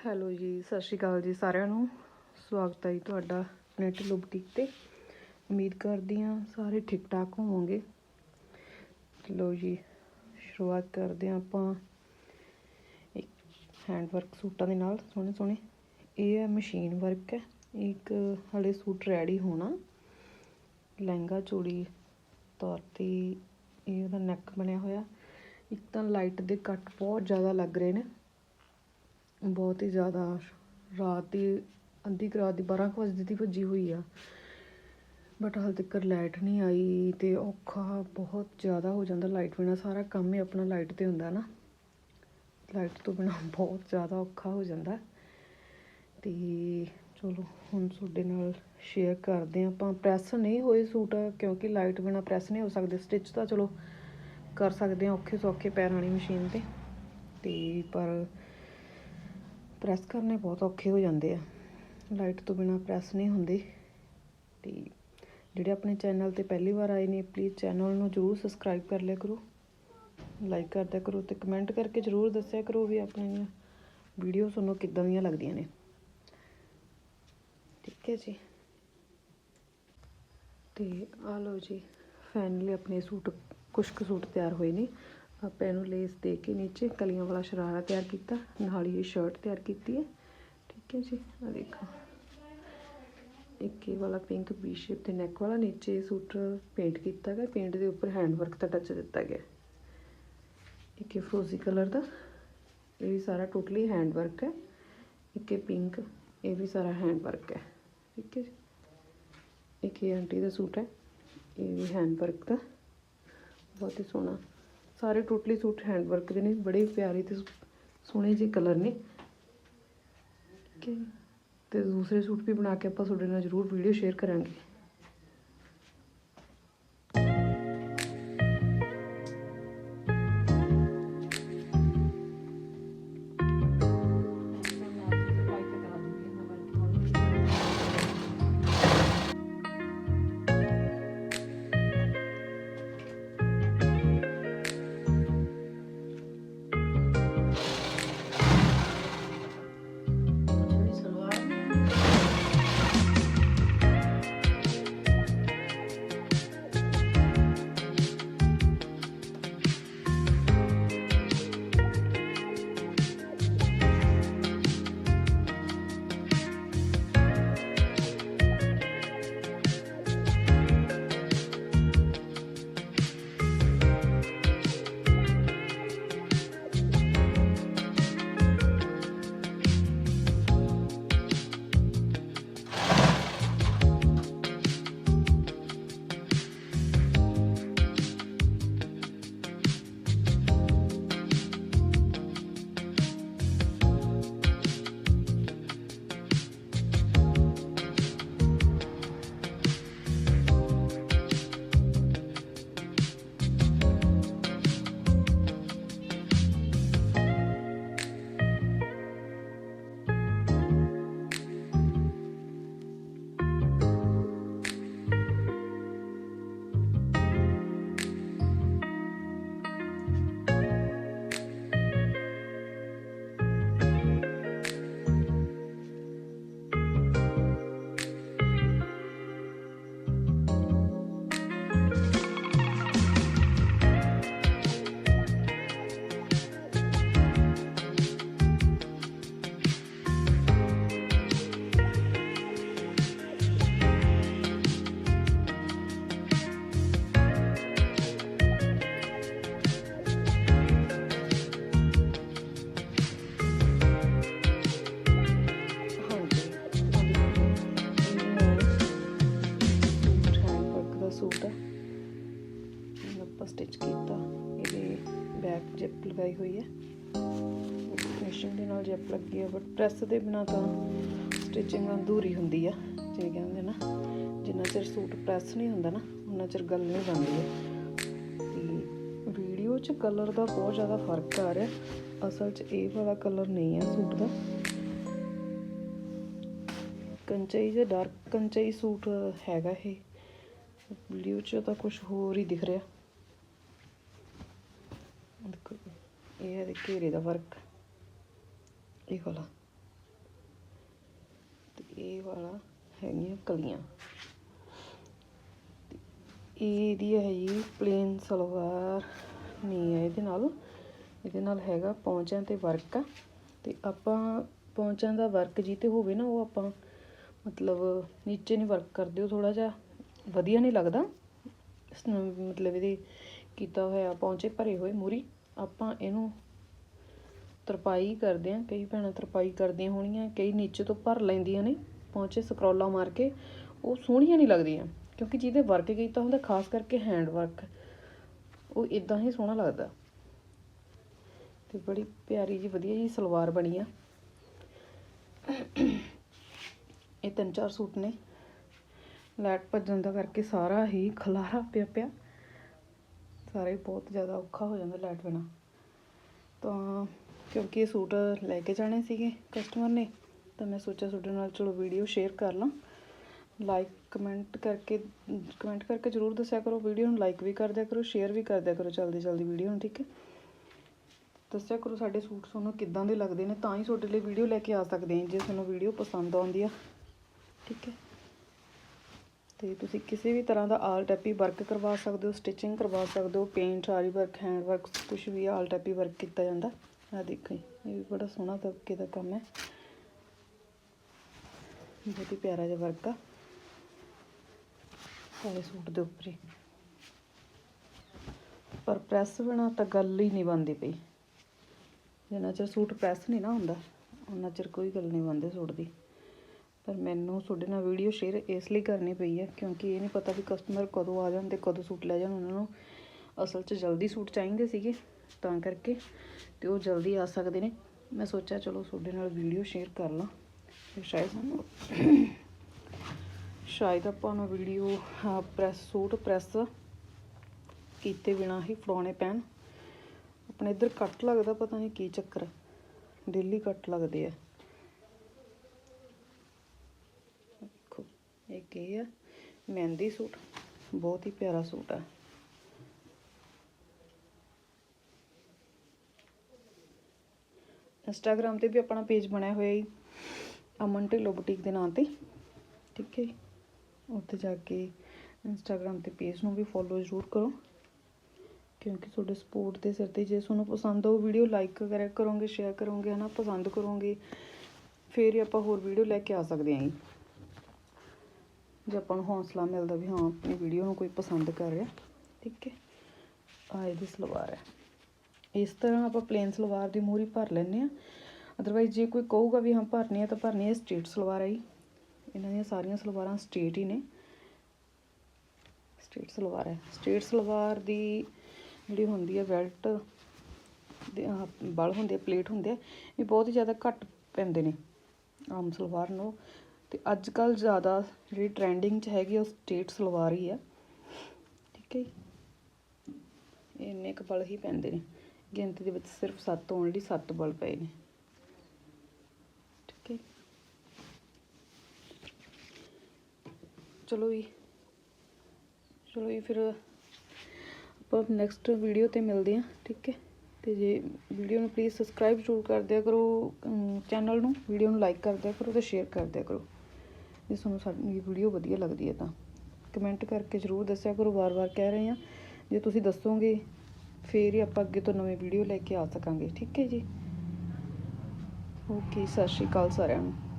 Hello ਜੀ, ਸਤਿ ਸ਼੍ਰੀ ਅਕਾਲ ਜੀ ਸਾਰਿਆਂ ਨੂੰ। ਸਵਾਗਤ ਹੈ ਜੀ ਤੁਹਾਡਾ ਆਪਣੇ ਢਿੱਲੋਂ ਬੁਟੀਕ ਤੇ। ਉਮੀਦ ਕਰਦੀ ਹਾਂ ਸਾਰੇ ਠੀਕ ਠਾਕ ਹੋਵੋਗੇ। ਲੋ ਜੀ, ਸ਼ੁਰੂਆਤ ਕਰਦੇ ਹਾਂ ਆਪਾਂ। ਇੱਕ ਹੈਂਡ ਵਰਕ ਸੂਟਾਂ ਦੇ ਨਾਲ, ਸੋਹਣੇ ਸੋਹਣੇ। ਇਹ ਹੈ ਮਸ਼ੀਨ ਵਰਕ ਹੈ। ਇੱਕ ਹਲੇ ਸੂਟ ਰੈਡੀ ਹੋਣਾ। ਲਹਿੰਗਾ ਚੋੜੀ ਤੌਰ ਤੇ ਇਹ ਉਹਦਾ ਨੈਕ ਬਣਿਆ ਹੋਇਆ। ਇੱਕ ਤਾਂ ਲਾਈਟ ਦੇ ਕੱਟ ਬਹੁਤ ਜ਼ਿਆਦਾ ਲੱਗ ਰਹੇ ਨੇ। ਬਹੁਤ ਹੀ ਜ਼ਿਆਦਾ ਰਾਤ ਦੀ, ਅੱਧੀ ਕੁ ਰਾਤ ਦੀ 12 ਕੁ ਵਜੇ ਦੀ ਭੱਜੀ ਹੋਈ ਆ। ਬਟ ਹਾਲ ਤੱਕ ਲਾਈਟ ਨਹੀਂ ਆਈ ਤੇ ਔਖਾ ਬਹੁਤ ਜ਼ਿਆਦਾ ਹੋ ਜਾਂਦਾ ਲਾਈਟ ਬਿਨਾ। ਸਾਰਾ ਕੰਮ ਹੀ ਆਪਣਾ ਲਾਈਟ ਤੇ ਹੁੰਦਾ ਨਾ। ਲਾਈਟ ਤੋਂ ਬਿਨਾ ਬਹੁਤ ਜ਼ਿਆਦਾ ਔਖਾ ਹੋ ਜਾਂਦਾ। ਤੇ ਚਲੋ, ਹੁਣ ਤੁਹਾਡੇ ਨਾਲ ਸ਼ੇਅਰ ਕਰਦੇ ਹਾਂ। ਆਪਾਂ ਪ੍ਰੈਸ ਨਹੀਂ ਹੋਏ ਸੂਟ, ਕਿਉਂਕਿ ਲਾਈਟ ਬਿਨਾ ਪ੍ਰੈਸ ਨਹੀਂ ਹੋ ਸਕਦੇ। ਸਟਿਚ ਤਾਂ ਚਲੋ ਕਰ ਸਕਦੇ ਹਾਂ ਔਖੇ ਸੌਖੇ ਪੈਰ ਵਾਲੀ ਮਸ਼ੀਨ ਤੇ। ਤੇ ਪਰ ਪ੍ਰੈਸ ਕਰਨੇ ਬਹੁਤ ਔਖੇ ਹੋ ਜਾਂਦੇ ਆ। ਲਾਈਟ ਤੋਂ ਬਿਨਾ ਪ੍ਰੈਸ ਨਹੀਂ ਹੁੰਦੀ। ਤੇ ਜਿਹੜੇ ਆਪਣੇ ਚੈਨਲ ਤੇ ਪਹਿਲੀ ਵਾਰ ਆਏ ਨੇ ਪਲੀਜ਼ ਚੈਨਲ ਨੂੰ ਜਰੂਰ ਸਬਸਕ੍ਰਾਈਬ ਕਰ ਲਿਆ ਕਰੋ। ਲਾਈਕ ਕਰਦਿਆ ਕਰੋ ਤੇ ਕਮੈਂਟ ਕਰਕੇ ਜਰੂਰ ਦੱਸਿਆ ਕਰੋ ਵੀ ਆਪਣੀਆਂ ਵੀਡੀਓ ਤੁਹਾਨੂੰ ਕਿੱਦਾਂ ਦੀਆਂ ਲੱਗਦੀਆਂ ਨੇ। ਠੀਕ ਹੈ ਜੀ। ਤੇ ਆ ਲਓ ਜੀ ਫਾਈਨਲੀ ਆਪਣੇ ਸੂਟ, ਕੁਸ਼ਕ ਸੂਟ ਤਿਆਰ ਹੋਏ ਨੇ। ਆਪਾਂ ਇਹਨੂੰ ਲੇਸ ਦੇ ਕੇ ਨੀਚੇ ਕਲੀਆਂ ਵਾਲਾ ਸ਼ਰਾਰਾ ਤਿਆਰ ਕੀਤਾ, ਨਾਲ ਹੀ ਇਹ ਸ਼ਰਟ ਤਿਆਰ ਕੀਤੀ ਹੈ। ਠੀਕ ਹੈ ਜੀ ਆ ਦੇਖੋ। ਇੱਕ ਇਹ ਵਾਲਾ ਪਿੰਕ ਬੀ ਸ਼ੇਪ ਤੇ ਨੈਕ ਵਾਲਾ, ਨੀਚੇ ਸੂਟ ਪੇਂਟ ਕੀਤਾ ਗਿਆ। ਪੇਂਟ ਦੇ ਉੱਪਰ ਹੈਂਡ ਵਰਕ ਦਾ ਟੱਚ ਦਿੱਤਾ ਗਿਆ। ਇੱਕ ਇਹ ਫਰੋਜ਼ੀ ਕਲਰ ਦਾ, ਇਹ ਵੀ ਸਾਰਾ ਟੋਟਲੀ ਹੈਂਡ ਵਰਕ ਹੈ। ਇੱਕ ਇਹ ਪਿੰਕ ਇਹ ਵੀ ਸਾਰਾ ਹੈਂਡ ਵਰਕ ਹੈ। ਠੀਕ ਹੈ ਜੀ। ਇੱਕ ਇਹ ਆਂਟੀ ਦਾ ਸੂਟ ਹੈ, ਇਹ ਵੀ ਹੈਂਡ ਵਰਕ ਦਾ। ਬਹੁਤ ਹੀ ਸੋਹਣਾ। ਸਾਰੇ ਟੋਟਲੀ ਸੂਟ ਹੈਂਡ ਵਰਕ ਦੇ ਨੇ, ਬੜੇ ਪਿਆਰੇ ਤੇ ਸੋਹਣੇ ਜਿਹੇ ਕਲਰ ਨੇ। ਠੀਕ ਹੈ ਤੇ ਦੂਸਰੇ ਸੂਟ ਵੀ ਬਣਾ ਕੇ ਆਪਾਂ ਤੁਹਾਡੇ ਨਾਲ ਜ਼ਰੂਰ ਵੀਡੀਓ ਸ਼ੇਅਰ ਕਰਾਂਗੇ। ਲਗਾਈ ਹੋਈ ਹੈ। ਫਿਨਿਸ਼ਿੰਗ ਦੇ ਨਾਲ ਜਿਪ ਲੱਗੀ ਹੈ ਬਟ ਪ੍ਰੈਸ ਦੇ ਬਿਨਾ ਤਾਂ ਸਟਿਚਿੰਗ ਅਧੂਰੀ ਹੁੰਦੀ ਆ, ਜਿਵੇਂ ਕਹਿੰਦੇ ਨਾ, ਜਿੰਨਾ ਚਿਰ ਸੂਟ ਪ੍ਰੈਸ ਨਹੀਂ ਹੁੰਦਾ ਨਾ ਉਹਨਾਂ ਚਿਰ ਗੱਲ ਨਹੀਂ ਬਣਦੀ ਹੈ ਤੇ ਵੀਡੀਓ 'ਚ ਕਲਰ ਦਾ ਬਹੁਤ ਜ਼ਿਆਦਾ ਫ਼ਰਕ ਆ ਰਿਹਾ। ਅਸਲ 'ਚ ਇਹ ਵਾਲਾ ਕਲਰ ਨਹੀਂ ਹੈ ਸੂਟ ਦਾ। ਕੰਚਈ ਜਿਹਾ ਡਾਰਕ ਕੰਚਈ ਸੂਟ ਹੈਗਾ ਇਹ। ਵੀਡੀਓ ਚ ਤਾਂ ਕੁਝ ਹੋਰ ਹੀ ਦਿਖ ਰਿਹਾ। ਦੇਖੋ। ਇਹ ਹੈ ਘੇਰੇ ਦਾ ਵਰਕ ਇਹ ਵਾਲਾ ਤੇ ਇਹ ਵਾਲਾ ਹੈਗੀਆਂ ਕਲੀਆਂ ਇਹਦੀ ਹੈ ਜੀ ਪਲੇਨ ਸਲਵਾਰ ਨਹੀਂ ਹੈ ਇਹਦੇ ਨਾਲ ਇਹਦੇ ਨਾਲ ਹੈਗਾ ਪੌਂਚਿਆਂ ਤੇ ਵਰਕ ਆ ਤੇ ਆਪਾਂ ਪੌਂਚਿਆਂ ਦਾ ਵਰਕ ਜੀ ਤੇ ਹੋਵੇ ਨਾ ਉਹ ਆਪਾਂ ਮਤਲਬ ਨੀਚੇ ਨਹੀਂ ਵਰਕ ਕਰਦੇ ਹੋ ਥੋੜਾ ਜਿਹਾ ਵਧੀਆ ਨਹੀਂ ਲੱਗਦਾ ਮਤਲਬ ਇਹਦੇ ਕੀਤਾ ਹੋਇਆ ਪੌਂਚੇ ਭਰੇ ਹੋਏ ਮੂਰੀ ਆਪਾਂ ਇਹਨੂੰ ਤਰਪਾਈ ਕਰਦੇ ਆ ਕਈ ਭੈਣਾਂ ਤਰਪਾਈ ਕਰਦੀਆਂ ਹੋਣੀਆਂ, ਕਈ ਨੀਚੇ ਤੋਂ ਭਰ ਲੈਂਦੀਆਂ ਨੇ ਪਹੁੰਚੇ ਸਕਰੋਲਾ ਮਾਰ ਕੇ, ਉਹ ਸੋਹਣੀਆਂ ਨਹੀਂ ਲੱਗਦੀਆਂ, ਕਿਉਂਕਿ ਜਿਹਦੇ ਵਰਕ ਕੀਤਾ ਹੁੰਦਾ ਖਾਸ ਕਰਕੇ ਹੈਂਡ ਵਰਕ ਉਹ ਇਦਾਂ ਹੀ ਸੋਹਣਾ ਲੱਗਦਾ। ਤੇ ਬੜੀ ਪਿਆਰੀ ਜੀ ਵਧੀਆ ਜੀ ਸਲਵਾਰ ਬਣੀ ਆ। ਇਹ ਤਿੰਨ ਚਾਰ ਸੂਟ ਨੇ। ਲਾਈਟ ਭੱਜਣ ਦਾ ਕਰਕੇ ਸਾਰਾ ਹੀ ਖਲਾਰਾ ਪਿਆ ਪਿਆ। ਸਾਰੇ ਬਹੁਤ ਜ਼ਿਆਦਾ ਔਖਾ ਹੋ ਜਾਂਦਾ ਲਾਈਟ ਬਿਨਾ ਤਾਂ ਕਿਉਂਕਿ ਇਹ ਸੂਟ ਲੈ ਕੇ ਜਾਣੇ ਸੀਗੇ ਕਸਟਮਰ ਨੇ, ਤਾਂ ਮੈਂ ਸੋਚਿਆ ਤੁਹਾਡੇ ਨਾਲ ਚਲੋ ਵੀਡੀਓ ਸ਼ੇਅਰ ਕਰ ਲਾਂ। ਲਾਈਕ ਕਮੈਂਟ ਕਰਕੇ ਕਮੈਂਟ ਕਰਕੇ ਜਰੂਰ ਦੱਸਿਆ ਕਰੋ। ਵੀਡੀਓ ਨੂੰ ਲਾਈਕ ਵੀ ਕਰ ਦਿਆ ਕਰੋ ਸ਼ੇਅਰ ਵੀ ਕਰ ਦਿਆ ਕਰੋ ਜਲਦੀ ਜਲਦੀ ਵੀਡੀਓ ਨੂੰ, ਠੀਕ ਹੈ? ਦੱਸਿਆ ਕਰੋ ਸਾਡੇ ਸੂਟ ਤੁਹਾਨੂੰ ਕਿੱਦਾਂ ਦੇ ਲੱਗਦੇ ਨੇ, ਤਾਂ ਹੀ ਤੁਹਾਡੇ ਲਈ ਵੀਡੀਓ ਲੈ ਕੇ ਆ ਸਕਦੇ ਹਾਂ, ਜੇ ਤੁਹਾਨੂੰ ਵੀਡੀਓ ਪਸੰਦ ਆਉਂਦੀ ਆ, ਠੀਕ ਹੈ? ਤੇ ਤੁਸੀਂ ਕਿਸੇ ਵੀ ਤਰ੍ਹਾਂ ਦਾ ਆਲ ਟੈਪੀ ਵਰਕ ਕਰਵਾ ਸਕਦੇ ਹੋ ਸਟਿਚਿੰਗ ਕਰਵਾ ਸਕਦੇ ਹੋ ਪੇਂਟ ਆਰੀ ਵਰਕ ਹੈਂਡ ਵਰਕ ਕੁਝ ਵੀ ਆਲ ਟੈਪੀ ਵਰਕ ਕੀਤਾ ਜਾਂਦਾ। ਆ ਦੇਖੋ ਜੀ, ਇਹ ਵੀ ਬੜਾ ਸੋਹਣਾ ਤਬਕੇ ਦਾ ਕੰਮ ਹੈ। ਬਹੁਤ ਹੀ ਪਿਆਰਾ ਜਿਹਾ ਵਰਕ ਆ। ਸਾਰੇ ਸੂਟ ਦੇ ਉੱਪਰ ਹੀ। ਪਰ ਪ੍ਰੈਸ ਬਿਨਾ ਤਾਂ ਗੱਲ ਹੀ ਨਹੀਂ ਬਣਦੀ ਪਈ। ਜਿੰਨਾ ਚਿਰ ਸੂਟ ਪ੍ਰੈਸ ਨਹੀਂ ਨਾ ਹੁੰਦਾ ਉਹਨਾਂ ਚਿਰ ਕੋਈ ਗੱਲ ਨਹੀਂ ਬਣਦੀ ਸੂਟ ਦੀ। ਪਰ ਮੈਨੂੰ ਤੁਹਾਡੇ ਨਾਲ ਵੀਡੀਓ ਸ਼ੇਅਰ ਇਸ ਲਈ ਕਰਨੀ ਪਈ ਹੈ ਕਿਉਂਕਿ ਇਹ ਨਹੀਂ ਪਤਾ ਵੀ ਕਸਟਮਰ ਕਦੋਂ ਆ ਜਾਣ ਤੇ ਕਦੋਂ ਸੂਟ ਲੈ ਜਾਣ। ਉਹਨਾਂ ਨੂੰ ਅਸਲ 'ਚ ਜਲਦੀ ਸੂਟ ਚਾਹੀਦੇ ਸੀਗੇ ਤਾਂ ਕਰਕੇ ਤੇ ਉਹ ਜਲਦੀ ਆ ਸਕਦੇ ਨੇ। ਮੈਂ ਸੋਚਿਆ ਚਲੋ ਤੁਹਾਡੇ ਨਾਲ ਵੀਡੀਓ ਸ਼ੇਅਰ ਕਰ ਲਾਂ। ਤੇ ਸ਼ਾਇਦ ਸਾਨੂੰ ਸ਼ਾਇਦ ਆਪਾਂ ਨੂੰ ਵੀਡੀਓ ਪ੍ਰੈਸ ਸੂਟ ਪ੍ਰੈਸ ਕੀਤੇ ਬਿਨਾ ਹੀ ਫੜਾਉਣੇ ਪੈਣ। ਆਪਣੇ ਇੱਧਰ ਕੱਟ ਲੱਗਦਾ, ਪਤਾ ਨਹੀਂ ਕੀ ਚੱਕਰ ਡੇਲੀ ਕੱਟ ਲੱਗਦੇ ਆ ਦੇਖੋ ਇਹ ਆ। ਮਹਿੰਦੀ ਸੂਟ, ਬਹੁਤ ਹੀ ਪਿਆਰਾ ਸੂਟ ਆ। ਇੰਸਟਾਗ੍ਰam ਤੇ ਵੀ ਆਪਣਾ ਪੇਜ ਬਣਿਆ ਹੋਇਆ ਹੈ ਅਮਨ ਢਿੱਲੋਂ ਬੁਟੀਕ ਦੇ ਨਾਂ ਤੇ। ਠੀਕ ਹੈ ਉੱਥੇ ਜਾ ਕੇ ਇੰਸਟਾਗ੍ਰam ਤੇ ਪੇਜ ਨੂੰ ਵੀ ਫੋਲੋ ਜ਼ਰੂਰ ਕਰੋ। ਕਿਉਂਕਿ ਤੁਹਾਡੇ ਸਪੋਰਟ ਦੇ ਸਿਰ ਤੇ ਜੇ ਤੁਹਾਨੂੰ ਪਸੰਦ ਆਉ ਵੀਡੀਓ ਲਾਈਕ ਵਗੈਰਾ ਕਰੋਗੇ ਸ਼ੇਅਰ ਕਰੋਗੇ, ਹਨਾ, ਪਸੰਦ ਕਰੋਗੇ, ਫਿਰ ਆਪਾਂ ਹੋਰ ਵੀਡੀਓ ਲੈ ਕੇ ਆ ਸਕਦੇ ਹਾਂ ਜੀ। ਜੇ ਆਪਾਂ ਨੂੰ ਹੌਸਲਾ ਮਿਲਦਾ ਵੀ ਹਾਂ, ਆਪਣੀ ਵੀਡੀਓ ਨੂੰ ਕੋਈ ਪਸੰਦ ਕਰ ਰਿਹਾ, ਠੀਕ ਹੈ? ਆ ਇਹਦੀ ਸਲਵਾਰ ਹੈ। ਇਸ ਤਰ੍ਹਾਂ ਆਪਾਂ ਪਲੇਨ ਸਲਵਾਰ ਦੀ ਮੂਰੀ ਭਰ ਲੈਂਦੇ ਆ ਅਦਰਵਾਈਜ਼ ਜੇ ਕੋਈ ਕਹੂਗਾ ਵੀ ਹਾਂ, ਭਰਨੀ ਹੈ ਤਾਂ ਭਰਨੀ ਹੈ ਸਟ੍ਰੇਟ ਸਲਵਾਰ ਹੈ ਜੀ। ਇਹਨਾਂ ਦੀਆਂ ਸਾਰੀਆਂ ਸਲਵਾਰਾਂ ਸਟੇਟ ਹੀ ਨੇ। ਸਟੇਟ ਸਲਵਾਰ ਹੈ। ਸਟੇਟ ਸਲਵਾਰ ਦੀ ਜਿਹੜੀ ਹੁੰਦੀ ਹੈ ਬੈਲਟ ਦੇ ਬਲ ਹੁੰਦੇ ਆ ਪਲੇਟ ਹੁੰਦੇ ਆ, ਇਹ ਬਹੁਤ ਹੀ ਜ਼ਿਆਦਾ ਘੱਟ ਪੈਂਦੇ ਨੇ। ਆਮ ਸਲਵਾਰ ਨੂੰ। ਤੇ ਅੱਜ ਕੱਲ ਜ਼ਿਆਦਾ ਜਿਹੜੀ ਟ੍ਰੈਂਡਿੰਗ 'ਚ ਹੈਗੀ ਉਹ ਸਟੇਟ ਸਲਵਾਰ ਹੀ ਆ। ਠੀਕ ਹੈ ਜੀ? ਇਹ ਇੰਨੇ ਕੁ ਬਲ ਹੀ ਪੈਂਦੇ ਨੇ। ਗਿਣਤੀ ਦੇ ਵਿੱਚ ਸਿਰਫ 7 ਓਨਲੀ 7 ਬਲ ਪਏ ਨੇ। ਠੀਕ ਹੈ ਚਲੋ ਜੀ। ਚਲੋ ਜੀ, ਫਿਰ ਆਪਾਂ ਨੈਕਸਟ ਵੀਡੀਓ ਤੇ ਮਿਲਦੇ ਹਾਂ, ਠੀਕ ਹੈ? ਤੇ ਜੇ ਵੀਡੀਓ ਨੂੰ ਪਲੀਜ਼ ਸਬਸਕ੍ਰਾਈਬ ਜ਼ਰੂਰ ਕਰ ਦਿਆ ਕਰੋ ਚੈਨਲ ਨੂੰ ਵੀਡੀਓ ਨੂੰ ਲਾਈਕ ਕਰ ਦਿਆ ਕਰੋ ਤੇ ਸ਼ੇਅਰ ਕਰ ਦਿਆ ਕਰੋ। ਜੇ ਤੁਹਾਨੂੰ ਸਾਡੀ ਵੀਡੀਓ ਵਧੀਆ ਲੱਗਦੀ ਹੈ ਤਾਂ। ਕਮੈਂਟ ਕਰਕੇ ਜ਼ਰੂਰ ਦੱਸਿਆ ਕਰੋ, ਵਾਰ-ਵਾਰ ਕਹਿ ਰਹੇ ਹਾਂ। ਜੇ ਤੁਸੀਂ ਦੱਸੋਗੇ, ਫੇਰ ਹੀ ਆਪਾਂ ਅੱਗੇ ਤੋਂ ਨਵੇਂ ਵੀਡੀਓ ਲੈ ਕੇ ਆ ਸਕਾਂਗੇ। ਠੀਕ ਹੈ ਜੀ? ਓਕੇ ਸਤਿ ਸ਼੍ਰੀ ਅਕਾਲ ਸਾਰਿਆਂ ਨੂੰ।